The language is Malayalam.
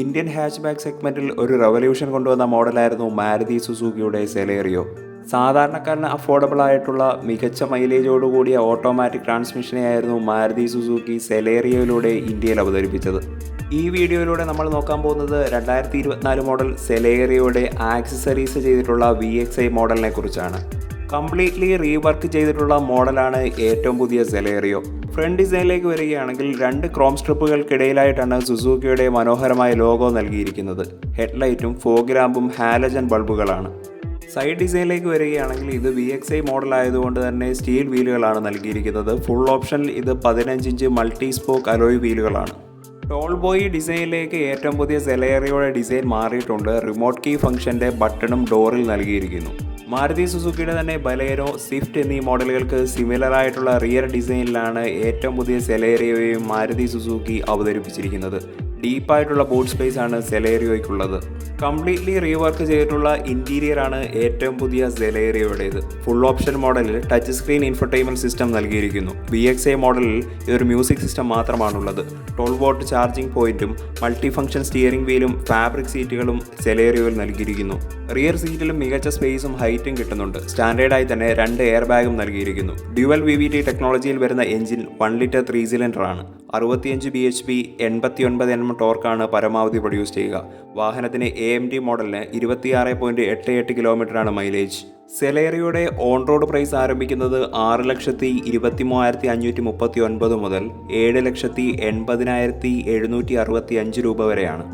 ഇന്ത്യൻ ഹാച്ച് ബാക്ക് സെഗ്മെന്റിൽ ഒരു റവല്യൂഷൻ കൊണ്ടുവന്ന മോഡലായിരുന്നു മാരുതി സുസുക്കിയുടെ സെലേറിയോ. സാധാരണക്കാരന് അഫോർഡബിൾ ആയിട്ടുള്ള മികച്ച മൈലേജോടുകൂടിയ ഓട്ടോമാറ്റിക് ട്രാൻസ്മിഷനെയായിരുന്നു മാരുതി സുസുക്കി സെലേറിയോയിലൂടെ ഇന്ത്യയിൽ അവതരിപ്പിച്ചത്. ഈ വീഡിയോയിലൂടെ നമ്മൾ നോക്കാൻ പോകുന്നത് രണ്ടായിരത്തി ഇരുപത്തിനാല് മോഡൽ സെലേറിയോയുടെ ആക്സസറീസ് ചെയ്തിട്ടുള്ള വി എക്സ് ഐ മോഡലിനെ കുറിച്ചാണ്. കംപ്ലീറ്റ്ലി റീവർക്ക് ചെയ്തിട്ടുള്ള മോഡലാണ് ഏറ്റവും പുതിയ സെലേറിയോ. ഫ്രണ്ട് ഡിസൈനിലേക്ക് വരികയാണെങ്കിൽ രണ്ട് ക്രോം സ്ട്രിപ്പുകൾക്കിടയിലായിട്ടാണ് സുസൂക്കിയുടെ മനോഹരമായ ലോഗോ നൽകിയിരിക്കുന്നത്. ഹെഡ്ലൈറ്റും ഫോഗ്രാമ്പും ഹാലജൻ ബൾബുകളാണ്. സൈഡ് ഡിസൈനിലേക്ക് വരികയാണെങ്കിൽ ഇത് വി എക്സ് ഐ മോഡൽ ആയതുകൊണ്ട് തന്നെ സ്റ്റീൽ വീലുകളാണ് നൽകിയിരിക്കുന്നത്. ഫുൾ ഓപ്ഷൻ ഇത് പതിനഞ്ച് ഇഞ്ച് മൾട്ടി സ്പോക്ക് അലോയ് വീലുകളാണ്. ടോൾ ബോയ് ഡിസൈനിലേക്ക് ഏറ്റവും പുതിയ സെലേറിയോയുടെ ഡിസൈൻ മാറിയിട്ടുണ്ട്. റിമോട്ട് കീ ഫംഗ്ഷന്റെ ബട്ടണും ഡോറിൽ നൽകിയിരിക്കുന്നു. മാരുതി സുസുക്കിയുടെ തന്നെ ബലേനോ സ്വിഫ്റ്റ് എന്നീ മോഡലുകൾക്ക് സിമിലർ ആയിട്ടുള്ള റിയർ ഡിസൈനിലാണ് ഏറ്റവും പുതിയ സെലേറിയോയും മാരുതി സുസുക്കി അവതരിപ്പിച്ചിരിക്കുന്നത്. ഡീപ്പായിട്ടുള്ള ബോട്ട് സ്പേസ് ആണ് സെലേറിയോയ്ക്കുള്ളത്. കംപ്ലീറ്റ്ലി റീവർക്ക് ചെയ്തിട്ടുള്ള ഇന്റീരിയർ ആണ് ഏറ്റവും പുതിയ സെലേറിയോയുടേത്. ഫുൾ ഓപ്ഷൻ മോഡലിൽ ടച്ച് സ്ക്രീൻ ഇൻഫർടൈൻമെന്റ് സിസ്റ്റം നൽകിയിരിക്കുന്നു. വി എക്സ് എ മോഡലിൽ ഒരു മ്യൂസിക് സിസ്റ്റം മാത്രമാണുള്ളത്. ട്വൽവ് വോട്ട് ചാർജിംഗ് പോയിന്റും മൾട്ടി ഫംഗ്ഷൻ സ്റ്റിയറിംഗ് വീലും ഫാബ്രിക് സീറ്റുകളും സെലേറിയോയിൽ നൽകിയിരിക്കുന്നു. റിയർ സീറ്റിലും മികച്ച സ്പേസും ഹൈറ്റും കിട്ടുന്നുണ്ട്. സ്റ്റാൻഡേർഡായി തന്നെ രണ്ട് എയർ ബാഗും നൽകിയിരിക്കുന്നു. ഡ്യുവൽ വി വി ടി ടെക്നോളജിയിൽ വരുന്ന engine one litre three cylinder ആണ്. അറുപത്തിയഞ്ച് ബി എച്ച് പി എൺപത്തി ഒൻപത് എം ടോർക്കാണ് പരമാവധി പ്രൊഡ്യൂസ് ചെയ്യുക. വാഹനത്തിന് എ എം ഡി മോഡലിന് ഇരുപത്തിയാറ് പോയിന്റ് എട്ട് എട്ട് കിലോമീറ്ററാണ് മൈലേജ്. സെലേറിയുടെ ഓൺ റോഡ് പ്രൈസ് ആരംഭിക്കുന്നത് ആറ് ലക്ഷത്തി ഇരുപത്തി മൂവായിരത്തി അഞ്ഞൂറ്റി മുപ്പത്തി ഒൻപത് മുതൽ ഏഴ് ലക്ഷത്തി എൺപതിനായിരത്തി എഴുന്നൂറ്റി അറുപത്തി അഞ്ച് രൂപ വരെയാണ്.